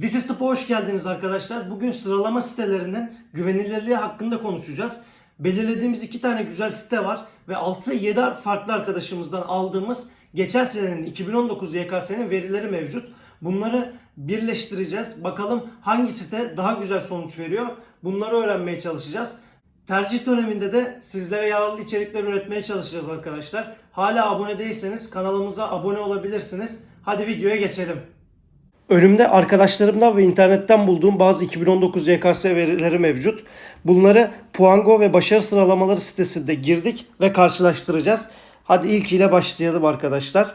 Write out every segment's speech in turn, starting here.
This is Tıp'a hoş geldiniz arkadaşlar. Bugün sıralama sitelerinin güvenilirliği hakkında konuşacağız. Belirlediğimiz iki tane güzel site var ve 6-7 farklı arkadaşımızdan aldığımız geçen senenin 2019 YKS'nin verileri mevcut. Bunları birleştireceğiz. Bakalım hangi site daha güzel sonuç veriyor. Bunları öğrenmeye çalışacağız. Tercih döneminde de sizlere yararlı içerikler üretmeye çalışacağız arkadaşlar. Hala abone değilseniz kanalımıza abone olabilirsiniz. Hadi videoya geçelim. Önümde arkadaşlarımdan ve internetten bulduğum bazı 2019 YKS verileri mevcut. Bunları Puango ve başarı sıralamaları sitesinde girdik ve karşılaştıracağız. Hadi ilkiyle başlayalım arkadaşlar.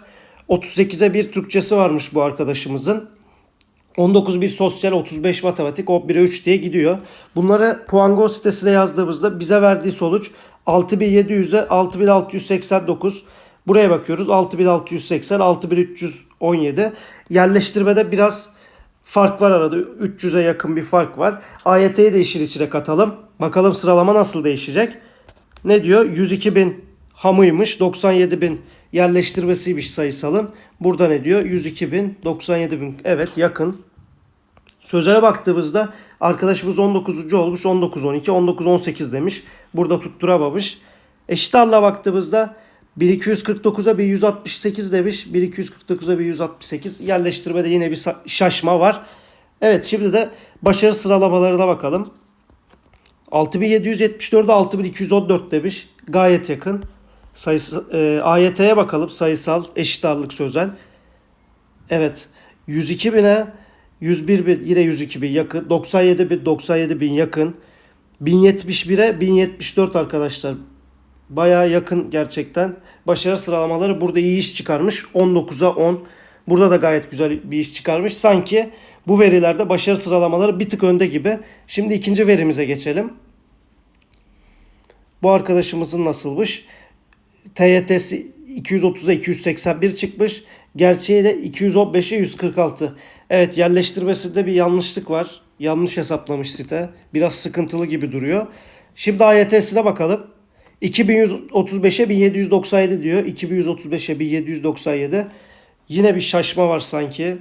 38'e 1 Türkçesi varmış bu arkadaşımızın. 19 bir sosyal, 35 matematik, 11'e 3 diye gidiyor. Bunları Puango sitesine yazdığımızda bize verdiği sonuç 6700'e 6689. Buraya bakıyoruz. 6680, 6317. Yerleştirmede biraz fark var arada. 300'e yakın bir fark var. AYT'yi de işin içine katalım. Bakalım sıralama nasıl değişecek. Ne diyor? 102 bin hamıymış. 97 bin yerleştirmesiymiş sayısalın. Burada ne diyor? 102 bin, 97 bin. Evet yakın. Sözlere baktığımızda arkadaşımız 19. olmuş. 19, 12, 19, 18 demiş. Burada tutturamamış. Eşit ağırlığa baktığımızda 1249'a 1168 demiş. 1249'a 1168. Yerleştirmede yine bir şaşma var. Evet şimdi de başarı sıralamalarına bakalım. 6774'e 6214 demiş. Gayet yakın. Sayısı, e, AYT'ye bakalım. Sayısal, eşit ağırlık sözel. Evet. 102 bine 101 bin yine 102 bin yakın. 97 bin 97 bin yakın. 1071'e 1074 arkadaşlar. Baya yakın gerçekten. Başarı sıralamaları burada iyi iş çıkarmış. 19'a 10. Burada da gayet güzel bir iş çıkarmış. Sanki bu verilerde başarı sıralamaları bir tık önde gibi. Şimdi ikinci verimize geçelim. Bu arkadaşımızın nasılmış? TYT'si 230'a 281 çıkmış. Gerçeği de 215'e 146. Evet yerleştirmesinde bir yanlışlık var. Yanlış hesaplamış site. Biraz sıkıntılı gibi duruyor. Şimdi AYT'sine bakalım. 2135'e 1797 diyor. 2135'e 1797. Yine bir şaşma var sanki.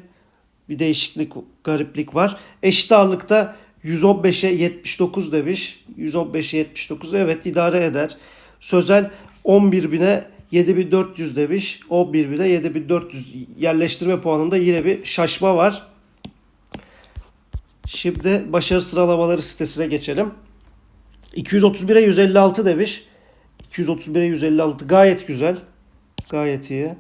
Bir değişiklik, gariplik var. Eşit ağırlıkta 115'e 79 demiş. 115'e 79 evet idare eder. Sözel 11 bine 7400 demiş. 11 bine 7400 yerleştirme puanında yine bir şaşma var. Şimdi başarı sıralamaları sitesine geçelim. 231'e 156 demiş. 231'e 156 gayet güzel. Gayet iyi.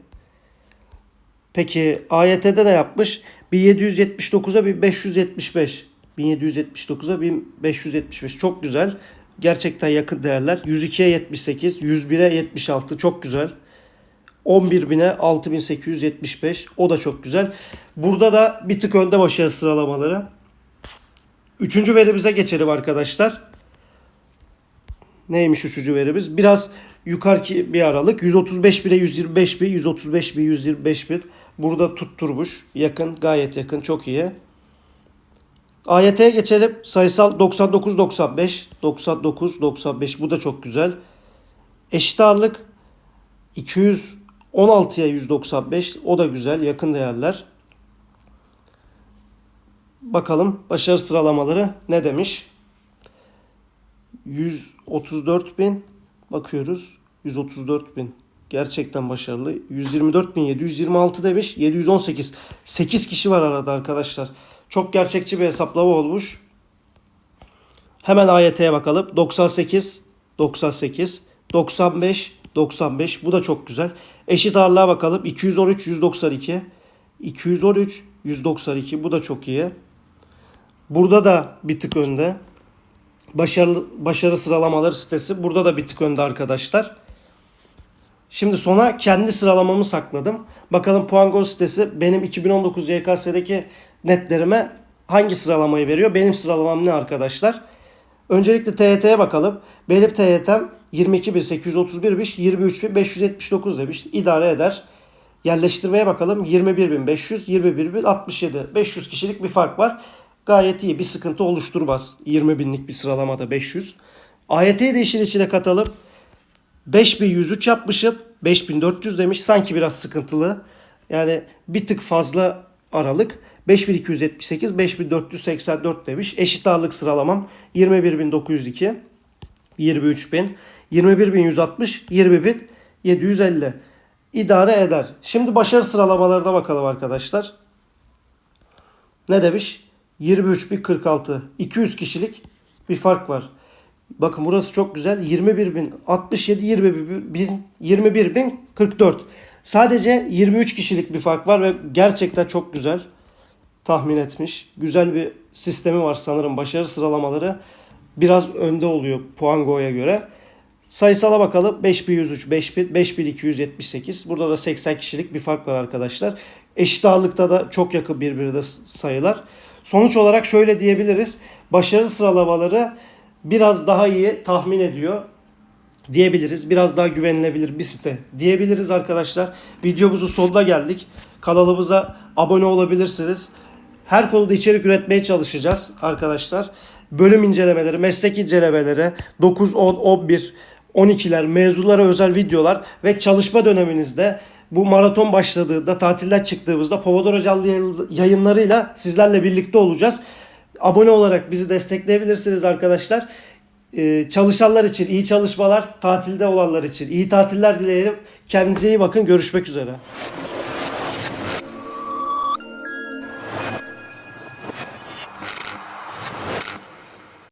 Peki AYT'de ne yapmış? 1779'a 1575. 1779'a 1575. Çok güzel. Gerçekten yakın değerler. 102'ye 78, 101'e 76. Çok güzel. 11.000'e 6875. O da çok güzel. Burada da bir tık önde başarı sıralamaları. Üçüncü verimize geçelim arkadaşlar. Neymiş üçüncü verimiz? Biraz yukarıki bir aralık. 135 bire 125 bir, 135 bir, 125 bir. Burada tutturmuş. Yakın, gayet yakın. Çok iyi. AYT'ye geçelim. Sayısal 99 95 99 95 bu da çok güzel. Eşit ağırlık 216'ya 195 o da güzel yakın değerler. Bakalım başarı sıralamaları ne demiş? 134 bin bakıyoruz. 134 bin gerçekten başarılı. 124 bin 726 demiş. 718 8 kişi var arada arkadaşlar. Çok gerçekçi bir hesaplama olmuş. Hemen AYT'ye bakalım. 98, 98, 95, 95. Bu da çok güzel. Eşit ağırlığa bakalım. 213, 192. 213, 192. Bu da çok iyi. Burada da bir tık önde. Başarılı, başarı sıralamaları sitesi. Burada da bir tık önde arkadaşlar. Şimdi sona kendi sıralamamı sakladım. Bakalım Puango sitesi benim 2019 YKS'deki netlerime hangi sıralamayı veriyor? Benim sıralamam ne arkadaşlar? Öncelikle TYT'ye bakalım. Benim TYT'm 22.831'miş, 23.579 demiş. İdare eder. Yerleştirmeye bakalım. 21.500, 21.067. 500 kişilik bir fark var. Gayet iyi. Bir sıkıntı oluşturmaz. 20 binlik bir sıralamada 500. AYT'yi de işin içine katalım. 5103 yapmışım. 5400 demiş. Sanki biraz sıkıntılı. Yani bir tık fazla aralık. 5278, 5484 demiş. Eşit ağırlık sıralamam 21902, 23000, 21160, 20750. İdare eder. Şimdi başarı sıralamalarına bakalım arkadaşlar. Ne demiş? 23.046. 200 kişilik bir fark var. Bakın burası çok güzel. 21.067, 21.000, 21.044. Sadece 23 kişilik bir fark var ve gerçekten çok güzel tahmin etmiş. Güzel bir sistemi var sanırım. Başarı sıralamaları biraz önde oluyor Puango'ya göre. Sayısala bakalım. 5103, 5000, 5278. Burada da 80 kişilik bir fark var arkadaşlar. Eşit ağırlıkta da çok yakın birbirine sayılar. Sonuç olarak şöyle diyebiliriz. Başarı sıralamaları biraz daha iyi tahmin ediyor diyebiliriz. Biraz daha güvenilebilir bir site diyebiliriz arkadaşlar. Videomuzun sonuna geldik. Kanalımıza abone olabilirsiniz. Her konuda içerik üretmeye çalışacağız arkadaşlar. Bölüm incelemeleri, meslek incelemeleri, 9, 10, 11, 12'ler, mevzulara özel videolar ve çalışma döneminizde bu maraton başladığında, tatilden çıktığımızda Pomodoro canlı yayın- yayınlarıyla sizlerle birlikte olacağız. Abone olarak bizi destekleyebilirsiniz arkadaşlar. Ee, çalışanlar için iyi çalışmalar, tatilde olanlar için iyi tatiller dileyelim. Kendinize iyi bakın. Görüşmek üzere.